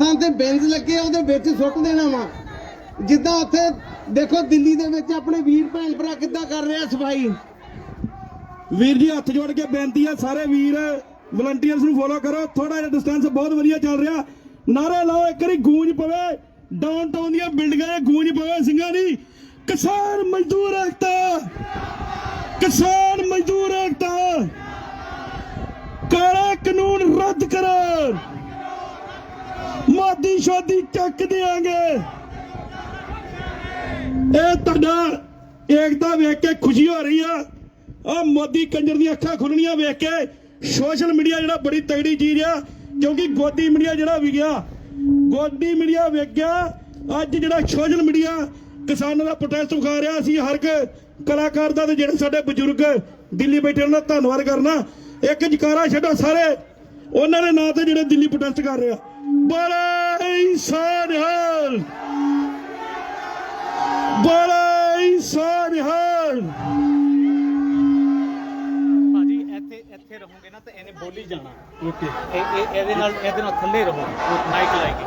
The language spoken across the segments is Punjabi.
ਥਾਂ ਤੇ ਬੈਂਚ ਲੱਗੇ ਉਹਦੇ ਵਿੱਚ ਸੁੱਟ ਦੇਣਾ ਵਾ। ਜਿੱਦਾਂ ਉੱਥੇ, ਦੇਖੋ ਦਿੱਲੀ ਦੇ ਵਿੱਚ ਆਪਣੇ ਵੀਰ ਭੈਣ ਭਰਾ ਕਿੱਦਾਂ ਕਰ ਰਹੇ ਸਫ਼ਾਈ ਵੀਰ ਜੀ, ਹੱਥ ਜੋੜ ਕੇ ਬੇਨਤੀ ਹੈ ਸਾਰੇ ਵੀਰ ਵਲੰਟੀਅਰਸ ਨੂੰ ਫੋਲੋ ਕਰੋ। ਥੋੜਾ ਜਿਹਾ ਡਿਸਟੈਂਸ ਬਹੁਤ ਵਧੀਆ ਚੱਲ ਰਿਹਾ। ਨਾਰੇ ਲਾਓ, ਇੱਕ ਵਾਰੀ ਗੂੰਜ ਪਵੇ। ਡਾਊਨਟਾਊਨ ਦੀਆਂ ਬਿਲਡਿੰਗਾਂ 'ਚ ਗੂੰਜ ਪਵੇ ਸਿੰਘਾਂ ਦੀ। ਕਿਸਾਨ ਮਜ਼ਦੂਰ ਏਕਤਾ! ਕਿਸਾਨ ਮਜ਼ਦੂਰ ਏਕਤਾ! ਕਾਲਾ ਕਾਨੂੰਨ ਰੱਦ ਕਰੋ ਮੋਦੀ ਸ਼ੋਦੀ ਚੱਕ ਦਿਆਂਗੇ। ਇਹ ਤੁਹਾਡਾ ਏਕਤਾ ਵੇਖ ਕੇ ਖੁਸ਼ੀ ਹੋ ਰਹੀ ਆ। ਆ ਮੋਦੀ ਕੰਜਰ ਦੀਆਂ ਅੱਖਾਂ ਖੁੱਲਣੀਆਂ ਵੇਖ ਕੇ ਸੋਸ਼ਲ ਮੀਡੀਆ ਜਿਹੜਾ ਬੜੀ ਤਗੜੀ ਚੀਜ਼ ਆ, ਕਿਉਂਕਿ ਗੋਦੀ ਮੀਡੀਆ ਜਿਹੜਾ ਵੀ ਗਿਆ, ਗੋਦੀ ਮੀਡੀਆ ਵੇਖ ਗਿਆ, ਅੱਜ ਜਿਹੜਾ ਸੋਸ਼ਲ ਮੀਡੀਆ ਕਿਸਾਨਾਂ ਦਾ ਪ੍ਰੋਟੈਸਟ ਵਿਖਾ ਰਿਹਾ ਸੀ, ਹਰ ਇੱਕ ਕਲਾਕਾਰ ਦਾ ਤੇ ਜਿਹੜੇ ਸਾਡੇ ਬਜ਼ੁਰਗ ਦਿੱਲੀ ਬੈਠੇ ਉਹਨਾਂ ਦਾ ਧੰਨਵਾਦ ਕਰਨਾ। ਇੱਕ ਜਕਾਰਾ ਛੱਡੋ ਸਾਰੇ। ਉਹਨਾਂ ਦੇ ਨਾਂ ਤੇ ਜਿਹੜੇ ਦਿੱਲੀ ਪ੍ਰੋਟੈਸਟ ਕਰ ਰਹੇ ਆ। ਬੜਾ ਇਨਸਾਨ ਹਾਲ। ਬੜਾ ਇਨਸਾਨ ਹਾਲ। ਭਾਜੀ ਇੱਥੇ ਇੱਥੇ ਰਹੋਗੇ ਨਾ ਤੇ ਇਹਨੇ ਬੋਲੀ ਜਾਣਾ। ਓਕੇ। ਇਹ ਇਹ ਇਹਦੇ ਨਾਲ ਇਹਦੇ ਨਾਲ ਥੱਲੇ ਰਹੋ। ਮਾਈਕ ਲਾਈ ਕੇ।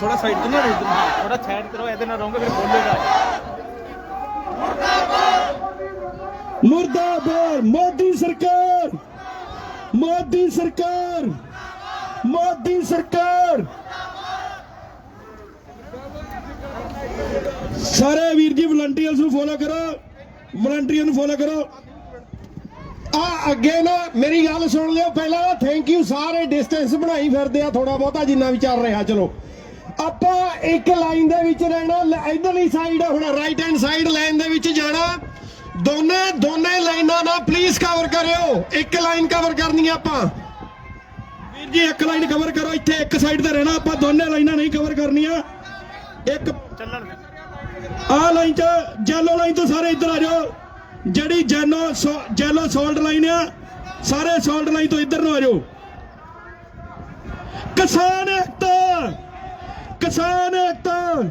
ਥੋੜਾ ਸਾਈਡ ਤੇ ਨਾ ਰਹੋ ਹਾਂ ਥੋੜਾ ਸਾਈਡ ਤੇ ਰਹੋ ਇਹਦੇ ਨਾਲ ਰਹੋਗੇ ਫਿਰ ਬੋਲੇਗਾ। ਮੁਰਦਾਬਾਦ ਮੋਦੀ ਸਰਕਾਰ। ਮੋਦੀ ਸਰਕਾਰ ਮੋਦੀ ਸਰਕਾਰ। ਸਾਰੇ ਵੀਰ ਜੀ ਵਲੰਟੀਅਰਸ ਨੂੰ ਫੋਲੋ ਕਰੋ ਵਲੰਟੀਅਰ ਨੂੰ ਫੋਲੋ ਕਰੋ। ਆ ਅੱਗੇ ਨਾ, ਮੇਰੀ ਗੱਲ ਸੁਣ ਲਿਓ, ਪਹਿਲਾਂ ਥੈਂਕ ਯੂ ਸਾਰੇ ਡਿਸਟੈਂਸ ਬਣਾਈ ਫਿਰਦੇ ਆ ਥੋੜਾ ਬਹੁਤਾ, ਜਿੰਨਾ ਵੀ ਚੱਲ ਰਿਹਾ, ਚਲੋ। ਆਪਾਂ ਇੱਕ ਲਾਈਨ ਦੇ ਵਿੱਚ ਰਹਿਣਾ, ਲ- ਇਧਰਲੀ ਸਾਈਡ ਹੁਣ ਰਾਈਟ ਹੈਂਡ ਸਾਈਡ ਲਾਈਨ ਦੇ ਵਿੱਚ ਜਾਣਾ। ਦੋਨੇ ਦੋਨੇ ਲਾਈਨਾਂ ਨਾਲ ਪਲੀਜ਼ ਕਵਰ ਕਰਿਓ। ਇੱਕ ਲਾਈਨ ਕਵਰ ਕਰਨੀ ਆ ਆਪਾਂ। ਵੀਰ ਜੀ ਇੱਕ ਲਾਈਨ ਕਵਰ ਕਰੋ ਇੱਥੇ ਇੱਕ ਸਾਈਡ ਤੇ ਰਹਿਣਾ ਆਪਾਂ ਦੋਨੇ ਲਾਈਨਾਂ ਨਹੀਂ ਕਵਰ ਕਰਨੀਆਂ। ਇੱਕ ਚੱਲਣ ਆਹ ਲਾਈਨ ਚ ਜੈਲੋ ਲਾਈਨ ਤੋਂ ਸਾਰੇ ਇੱਧਰ ਆ ਜਾਓ। ਜਿਹੜੀ ਜੈਨੋ ਜੈਲੋ ਸੋਲਡ ਲਾਈਨ ਆ ਸਾਰੇ ਸੋਲਡ ਲਾਈਨ ਤੋਂ ਇੱਧਰ ਨੂੰ ਆ ਜਾਓ। ਕਿਸਾਨ ਏਕਤਾ! ਕਿਸਾਨ ਏਕਤਾ!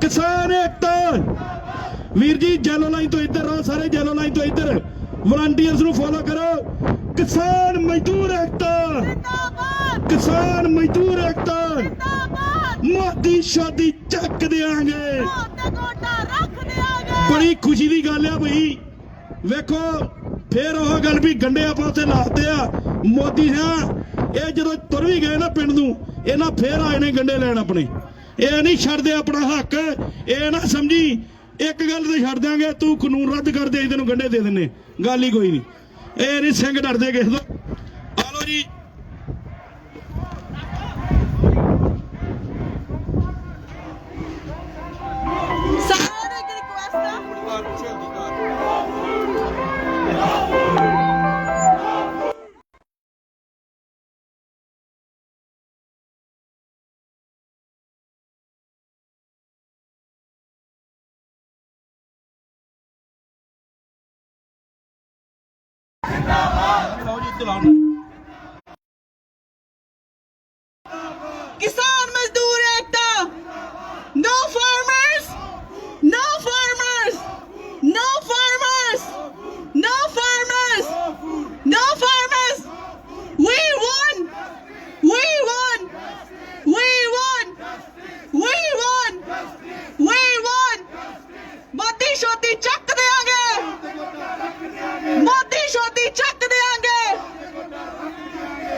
ਕਿਸਾਨ ਏਕਤਾ! ਵੀਰ ਜੀ ਜੈਲੋ ਲਾਈਨ ਤੋਂ ਇੱਧਰ ਰਹੋ ਸਾਰੇ ਜੈਲੋ ਲਾਈਨ ਤੋਂ ਇੱਧਰ। ਵਲੰਟੀਅਰਸ ਨੂੰ ਫੋਲੋ ਕਰੋ। ਕਿਸਾਨ ਮਜ਼ਦੂਰ ਜਿੰਦਾਬਾਦ। ਕਿਸਾਨ ਮਜ਼ਦੂਰ ਜਿੰਦਾਬਾਦ। ਮੋਦੀ ਸ਼ਾਦੀ ਚੱਕ ਦਿਆਂਗੇ। ਬੜੀ ਖੁਸ਼ੀ ਦੀ ਗੱਲ ਆ ਬਈ। ਵੇਖੋ ਫੇਰ ਉਹ ਗੱਲ ਵੀ ਗੰਡੇ ਆਪਾਂ ਉੱਥੇ ਲਾਤੇ ਆ। ਮੋਦੀ ਸਿਆ ਇਹ ਜਦੋਂ ਤੁਰ ਵੀ ਗਏ ਨਾ ਪਿੰਡ ਨੂੰ ਇਹਨਾਂ ਫੇਰ ਆਏ ਨੇ ਗੰਡੇ ਲੈਣ ਆਪਣੇ। ਇਹ ਨਹੀਂ ਛੱਡਦੇ ਆਪਣਾ ਹੱਕ। ਇਹ ਨਾ ਸਮਝੀ ਇੱਕ ਗੱਲ ਤੇ ਛੱਡ ਦਿਆਂਗੇ, ਤੂੰ ਕਾਨੂੰਨ ਰੱਦ ਕਰ ਦੇ ਤੈਨੂੰ ਗੰਡੇ ਦੇ ਦਿੰਨੇ। ਗੱਲ ਹੀ ਕੋਈ ਨਹੀਂ। ਇਹ ਨਹੀਂ ਸਿੰਘ ਡਰਦੇ ਕਿਸੇ ਤੋਂ। ਆ ਲਓ ਜੀ ਕਿਸਾਨ ਮਜ਼ਦੂਰ ਏਕਤਾ no farmers no farmers no farmers no farmers no farmers we won we won we won we won we won. Modi ਸ਼ੋਦੀ ਚੱਕ ਦੇਾਂਗੇ ਮੋਦੀ ਸ਼ੋਦੀ ਚੱਕ ਦੇਾਂਗੇ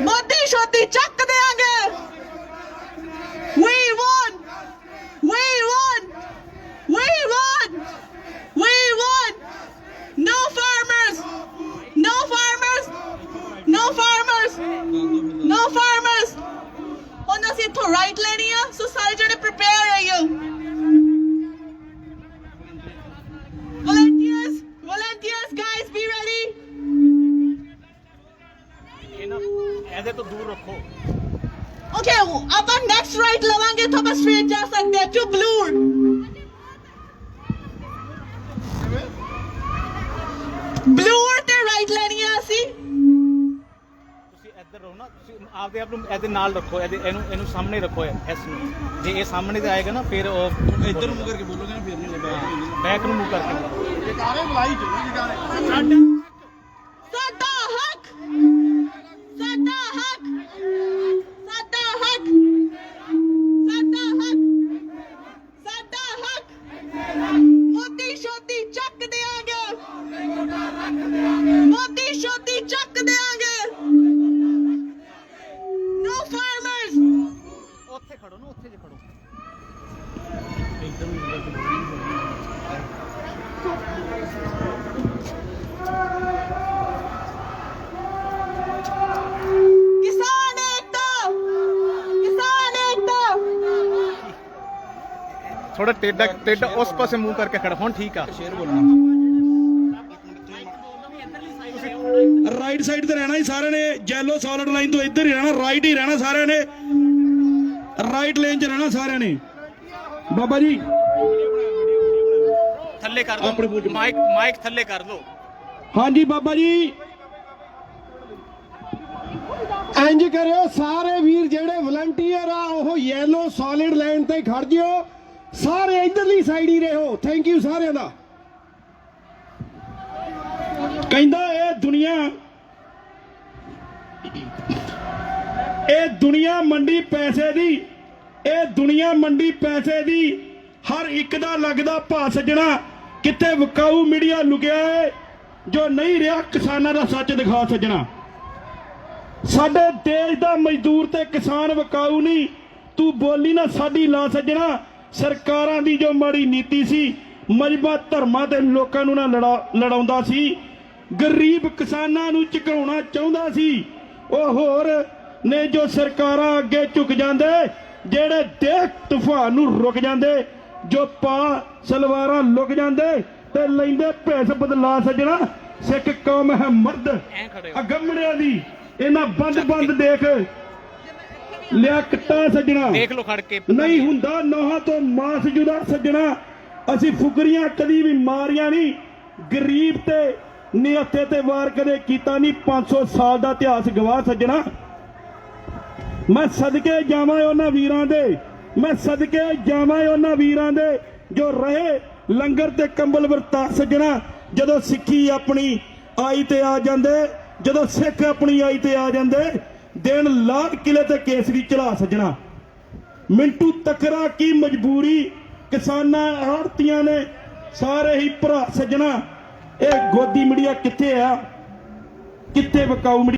ਮੋਦੀ ਸ਼ੋਦੀ ਚੱਕ ਦੇਾਂਗੇ We won! We won! We won! We won! No farmers! No farmers! No farmers! No farmers! ਹੁਣ ਅਸੀਂ ਇੱਥੋਂ ਰਾਈਟ ਲੈਣੀ ਆ ਸੋ ਸਾਰੇ ਜਣੇ ਪ੍ਰਿਪੇਅਰ ਰਹੀਓ Volunteers! Volunteers, guys, be ready! ਇਹ ਨਾ ਇਹਦੇ ਤੋਂ ਦੂਰ ਰੱਖੋ Okay, ਆਪਾਂ next ਤਾਂ ਆਪਾਂ straight ਜਾ ਸਕਦੇ ਹਾਂ to blue. Blue ਤੇ right ਲੈਣੀ ਆ ਅਸੀਂ ਤੁਸੀਂ ਇੱਧਰ ਰਹੋ ਨਾ ਤੁਸੀਂ ਆਪਦੇ ਆਪ ਨੂੰ ਇਹਦੇ ਨਾਲ ਰੱਖੋ ਇਹਦੇ ਇਹਨੂੰ ਇਹਨੂੰ ਸਾਹਮਣੇ ਰੱਖੋ ਇਸ ਨੂੰ ਜੇ ਇਹ ਸਾਹਮਣੇ ਤੇ ਆਏਗਾ ਨਾ ਫਿਰ ਉਹ ਇੱਧਰ ਨੂੰ ਕਰਕੇ ਬੋਲੋਗੇ ਨਾ ਫਿਰ ਨਹੀਂ ਬੈਕ ਨੂੰ ਮੂਵ ਕਰਕੇ ਬੋਲੋ। ਸਾਡਾ ਥੋੜਾ टेढ़ा टेढ़ा उस पासे मुंह करके खड़ा। हूं ठीक आ शेर बोलना। ਤੇ ਰਹਿਣਾ ਹੀ ਸਾਰਿਆਂ ਨੇ ਜੈਲੋ ਸੌਲਿਡ ਲਾਈਨ ਤੋਂ ਇੱਧਰ ਹੀ ਰਹਿਣਾ ਰਾਈਟ ਹੀ ਰਹਿਣਾ ਸਾਰਿਆਂ ਨੇ ਰਾਈਟ ਲੇਨ 'ਚ ਰਹਿਣਾ ਸਾਰਿਆਂ ਨੇ ਬਾਬਾ ਜੀ। ਥੱਲੇ ਕਰ 'ਚ- ਮਾਈਕ ਮਾਈਕ ਥੱਲੇ ਕਰ ਲਓ ਹਾਂਜੀ ਬਾਬਾ ਜੀ। ਇੰਜ ਕਰਿਓ ਸਾਰੇ ਵੀਰ ਜਿਹੜੇ ਵਲੰਟੀਅਰ ਆ ਉਹ ਯੈਲੋ ਸੋਲਿਡ ਲਾਈਨ ਤੇ ਖੜ ਜਿਓ। ਸਾਰੇ ਇਧਰਲੀ ਸਾਈਡ ਹੀ ਰਹੋ। ਥੈਂਕ ਯੂ ਸਾਰਿਆਂ ਦਾ। ਕਹਿੰਦਾ ਇਹ ਦੁਨੀਆ ਇਹ ਦੁਨੀਆ ਮੰਡੀ ਪੈਸੇ ਦੀ। ਇਹ ਦੁਨੀਆ ਮੰਡੀ ਪੈਸੇ ਦੀ ਹਰ ਇੱਕ ਦਾ ਲੱਗਦਾ ਭਾ ਸੱਜਣਾ ਕਿੱਥੇ ਵਕਾਊ ਮੀਡੀਆ ਲੁਕਿਆ ਹੈ ਜੋ ਨਹੀਂ ਰਿਹਾ ਕਿਸਾਨਾਂ ਦਾ ਸੱਚ ਦਿਖਾ ਸੱਜਣਾ। ਸਾਡੇ ਦੇਸ਼ ਦਾ ਮਜ਼ਦੂਰ ਤੇ ਕਿਸਾਨ ਵਕਾਊ ਨਹੀਂ, ਤੂੰ ਬੋਲੀ ਨਾ ਸਾਡੀ ਲਾ ਸੱਜਣਾ, ਸਰਕਾਰਾਂ ਦੀ ਜੋ ਮਾੜੀ ਨੀਤੀ ਸੀ, ਮਜਬਾ ਧਰਮਾਂ ਤੇ ਲੋਕਾਂ ਨੂੰ ਨਾ ਲੜਾ- ਲੜਾਉਂਦਾ ਸੀ, ਗਰੀਬ ਕਿਸਾਨਾਂ ਨੂੰ ਝੁਕਾਉਣਾ ਚਾਹੁੰਦਾ ਸੀ, ਉਹ ਹੋਰ ਨੇ ਜੋ ਸਰਕਾਰਾਂ ਅੱਗੇ ਝੁਕ ਜਾਂਦੇ ਜਿਹੜੇ ਦੇਖ ਤੂਫਾਨ ਨੂੰ ਰੁਕ ਜਾਂਦੇ ਜੋ ਪਾ ਸਲਵਾਰਾਂ ਲੁਕ ਜਾਂਦੇ ਤੇ ਲੈਂਦੇ ਭੇਸ ਬਦਲਾ ਸੱਜਣਾ ਸਿੱਖ ਕੌਮ ਹੈ ਮਰਦ ਅਗੰਮੜਿਆਂ ਦੀ ਇਹਨਾਂ ਬੰਦ ਬੰਦ ਦੇਖ ਲਿਆ ਕਿੱਟਾ ਸੱਜਣਾ। ਦੇਖ ਲਓ ਖੜ ਕੇ। ਨਹੀਂ ਹੁੰਦਾ ਨੋਹਾਂ ਤੋਂ ਮਾਸ ਜੁਦਾ ਸੱਜਣਾ। ਅਸੀਂ ਫੁਕਰੀਆਂ ਕਦੀ ਵੀ ਮਾਰੀਆਂ ਨਹੀਂ। ਗਰੀਬ ਤੇ ਨਿਹੱਥੇ ਤੇ ਵਾਰ ਕਦੇ ਕੀਤਾ ਨਹੀਂ। 500 ਸਾਲ ਦਾ ਇਤਿਹਾਸ ਗਵਾਹ ਸੱਜਣਾ। ਮੈਂ ਸਦਕੇ ਜਾਵਾਂ ਉਹਨਾਂ ਵੀਰਾਂ ਦੇ, ਮੈਂ ਸਦਕੇ ਜਾਵਾਂ ਉਹਨਾਂ ਵੀਰਾਂ ਦੇ, ਜੋ ਰਹੇ ਲੰਗਰ ਤੇ ਕੰਬਲ ਵਰਤਾ ਸੱਜਣਾ ਜਦੋਂ ਸਿੱਖੀ ਆਪਣੀ ਆਈ ਤੇ ਆ ਜਾਂਦੇ, ਜਦੋਂ ਸਿੱਖ ਆਪਣੀ ਆਈ ਤੇ ਆ ਜਾਂਦੇ ਦਿਨ ਲਾਲ ਕਿਲੇ ਤੇ ਕੇਸਰੀ ਚੜਾ ਸੱਜਣਾ। ਮਿੰਟੂ ਤਕਰਾ ਕੀ ਮਜਬੂਰੀ, ਕਿਸਾਨਾਂ ਆੜਤੀਆਂ ਨੇ ਸਾਰੇ ਹੀ ਭਰਾ ਸੱਜਣਾ। ਇਹ ਗੋਦੀ ਮੀਡੀਆ ਕਿੱਥੇ ਆ? ਕਿੱਥੇ ਵਿਕਾਊ ਮੀਡੀਆ?